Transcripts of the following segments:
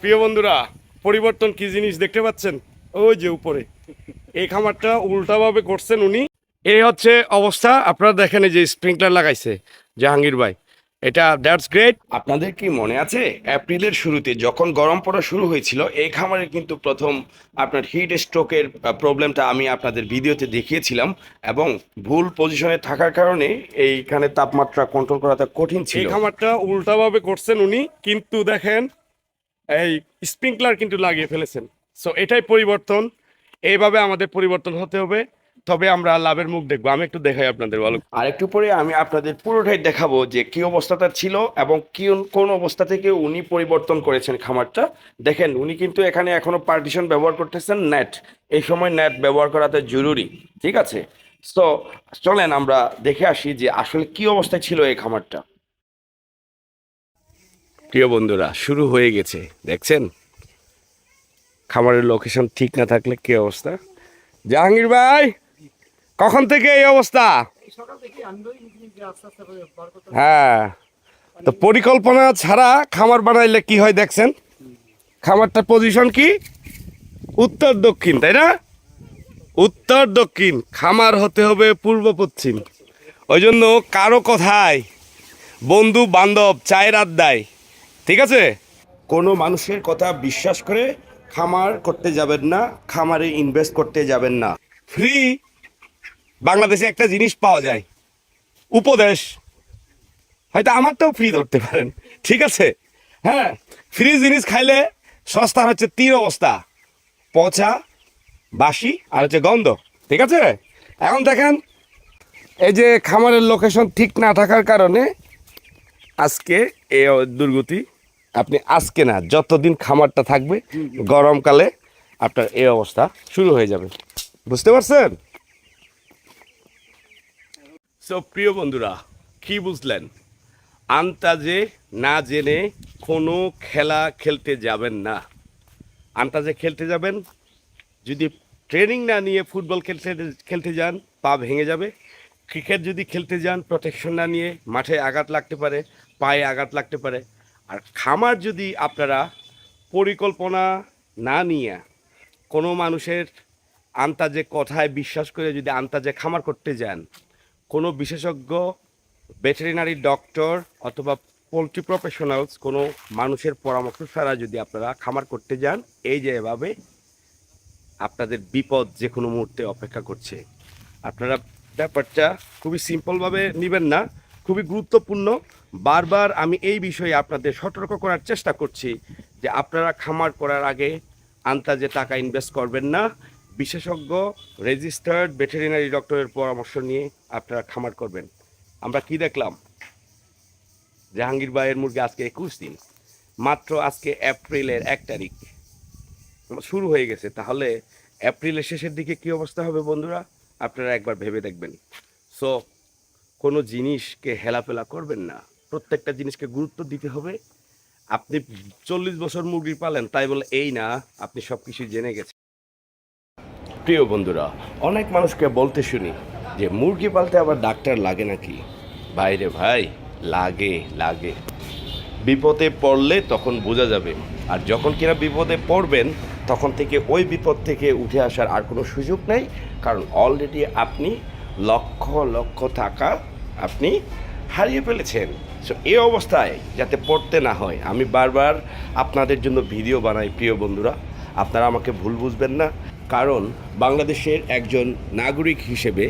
প্রিয় বন্ধুরা পরিবর্তন কি জিনিস দেখতে পাচ্ছেন? ওই যে উপরে। এই খামারটা উল্টাভাবে করছেন উনি। এই হচ্ছে অবস্থা। আপনারা দেখেন এই যে স্প্রিংকলার লাগাইছে জাহাঙ্গীর ভাই। এটা দ্যাটস গ্রেট। আপনাদের কি মনে আছে? এপ্রিলের শুরুতে যখন গরম পড়া শুরু হয়েছিল এই খামারে কিন্তু প্রথম আপনার হিট স্ট্রোকের প্রবলেমটা আমি আপনাদের ভিডিওতে দেখিয়েছিলাম এবং ভুল পজিশনে থাকার কারণে এইখানে তাপমাত্রা কন্ট্রোল করাটা কঠিন ছিল। এই খামারটা উল্টাভাবে করছেন উনি। কিন্তু দেখেন এই স্প্রিংকলার কিন্তু লাগিয়ে ফেলেছেন। সো এটাই পরিবর্তন। এইভাবে আমাদের পরিবর্তন হতে হবে। তবে আমরা লাভের মুখ দেখব। আমি একটু দেখাই আপনাদের বলো আর একটু পরে আমি আপনাদের পুরোটাই দেখাবো যে কি অবস্থাটা ছিল এবং কি কোন অবস্থা থেকে উনি পরিবর্তন করেছেন খামারটা। দেখেন, উনি কিন্তু এখানে এখনও পার্টিশন ব্যবহার করতেছেন নেট এই সময় নেট ব্যবহার করাতে জরুরি, ঠিক আছে? তো চলেন আমরা দেখে আসি যে আসলে কি অবস্থায় ছিল এই খামারটা। প্রিয় বন্ধুরা, শুরু হয়ে গেছে। দেখছেন? খামারের লোকেশন ঠিক না থাকলে কি অবস্থা? জাহাঙ্গীর ভাই, কখন থেকে এই অবস্থা? হ্যাঁ তো পরিকল্পনা ছাড়া খামার বানাইলে কি হয় দেখছেন? খামারটার পজিশন কি? উত্তর দক্ষিণ, তাই না? উত্তর দক্ষিণ, খামার হতে হবে পূর্ব পশ্চিম। ওই জন্য কারও কথায় বন্ধু বান্ধব চায়ের আড্ডায় ঠিক আছে? কোনো মানুষের কথা বিশ্বাস করে খামার করতে যাবেন না খামারে ইনভেস্ট করতে যাবেন না। ফ্রি বাংলাদেশে একটা জিনিস পাওয়া যায়। উপদেশ। হয়তো আমারটাও ফ্রি ধরতে পারেন। ঠিক আছে? হ্যাঁ ফ্রি জিনিস খাইলে সস্তা হচ্ছে তিন অবস্থা। পচা বাসি আর হচ্ছে গন্ধ। ঠিক আছে? এখন দেখেন এই যে খামারের লোকেশন ঠিক না থাকার কারণে আজকে এ দুর্গতি আপনি আজকে না, যতদিন খামারটা থাকবে, গরমকালে আপনার এই অবস্থা শুরু হয়ে যাবে। বুঝতে পারছেন? সো প্রিয় বন্ধুরা, কি বুঝলেন? আন্তাজে না জেনে কোনো খেলা খেলতে যাবেন না। আন্তাজে খেলতে যাবেন, যদি ট্রেনিং না নিয়ে ফুটবল খেলতে খেলতে যান, পা ভেঙে যাবে। ক্রিকেট যদি খেলতে যান প্রোটেকশন না নিয়ে মাঠে আঘাত লাগতে পারে, পায়ে আঘাত লাগতে পারে। আর খামার যদি আপনারা পরিকল্পনা না নিয়ে কোনো মানুষের আন্তাজে কথায় বিশ্বাস করে যদি আন্তাজে খামার করতে যান, কোনো বিশেষজ্ঞ, ভেটেরিনারি ডক্টর অথবা পোলট্রি প্রফেশনালস, কোনো মানুষের পরামর্শ ছাড়া যদি আপনারা খামার করতে যান, এই যে এভাবে আপনাদের বিপদ যে কোনো মুহূর্তে অপেক্ষা করছে। আপনারা ব্যাপারটা খুবই সিম্পলভাবে নেবেন না। খুবই গুরুত্বপূর্ণ। বারবার আমি এই বিষয়ে আপনাদের সতর্ক করার চেষ্টা করছি যে আপনারা খামার করার আগে আন্তাজে টাকা ইনভেস্ট করবেন না। বিশেষজ্ঞ রেজিস্টার্ড ভেটেরিনারি ডক্টরের পরামর্শ নিয়ে আপনারা খামার করবেন। আমরা কি দেখলাম? জাহাঙ্গীর ভাইয়ের মুরগি আজকে একুশ দিন। মাত্র আজকে এপ্রিলের এক তারিখ। শুরু হয়ে গেছে। তাহলে এপ্রিলের শেষের দিকে কি অবস্থা হবে বন্ধুরা? আপনারা একবার ভেবে দেখবেন। সো কোনো জিনিসকে হেলাফেলা করবেন না। প্রত্যেকটা জিনিসকে গুরুত্ব দিতে হবে। আপনি চল্লিশ বছর মুরগি পালেন, তাই বলে, এই না, আপনি সব কিছু জেনে গেছেন। প্রিয় বন্ধুরা, অনেক মানুষকে বলতে শুনি যে, মুরগি পালতে আবার ডাক্তার লাগে নাকি? ভাইরে ভাই, লাগে লাগে। বিপদে পড়লে তখন বোঝা যাবে। আর যখন কিনা বিপদে পড়বেন, তখন থেকে ওই বিপদ থেকে উঠে আসার আর কোনো সুযোগ নেই। কারণ অলরেডি আপনি লক্ষ লক্ষ টাকা আপনি হারিয়ে ফেলেছেন। সো এই অবস্থায় যাতে পড়তে না হয়, আমি বারবার আপনাদের জন্য ভিডিও বানাই, প্রিয় বন্ধুরা। আপনারা আমাকে ভুল বুঝবেন না। কারণ বাংলাদেশের একজন নাগরিক হিসেবে,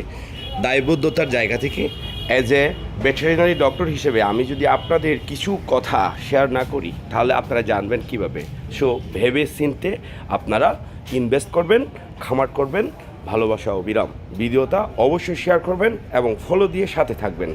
দায়বদ্ধতার জায়গা থেকে অ্যাজ এ ভেটেরিনারি ডক্টর হিসেবে আমি যদি আপনাদের কিছু কথা শেয়ার না করি, তাহলে আপনারা জানবেন কীভাবে। সো ভেবে চিনতে আপনারা ইনভেস্ট করবেন, খামার করবেন ভালোবাসা ও বিরাম। ভিডিওটা অবশ্যই শেয়ার করবেন এবং ফলো দিয়ে সাথে থাকবেন।